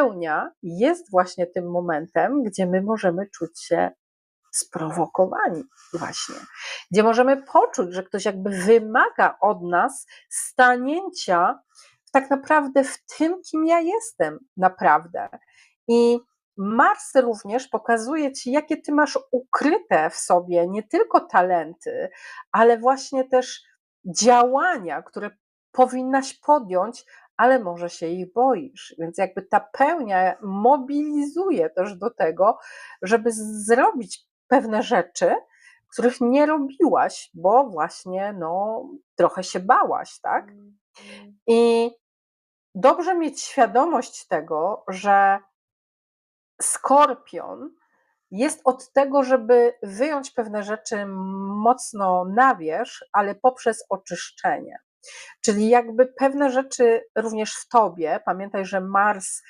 pełnia jest właśnie tym momentem, gdzie my możemy czuć się sprowokowani właśnie, gdzie możemy poczuć, że ktoś jakby wymaga od nas stanięcia tak naprawdę w tym, kim ja jestem naprawdę. I Mars również pokazuje ci, jakie ty masz ukryte w sobie nie tylko talenty, ale właśnie też działania, które powinnaś podjąć, ale może się ich boisz. Więc jakby ta pełnia mobilizuje też do tego, żeby zrobić pewne rzeczy, których nie robiłaś, bo właśnie no, trochę się bałaś, tak? Mm, mm. I dobrze mieć świadomość tego, że skorpion jest od tego, żeby wyjąć pewne rzeczy mocno na wierzch, ale poprzez oczyszczenie. Czyli jakby pewne rzeczy również w tobie, pamiętaj, że Mars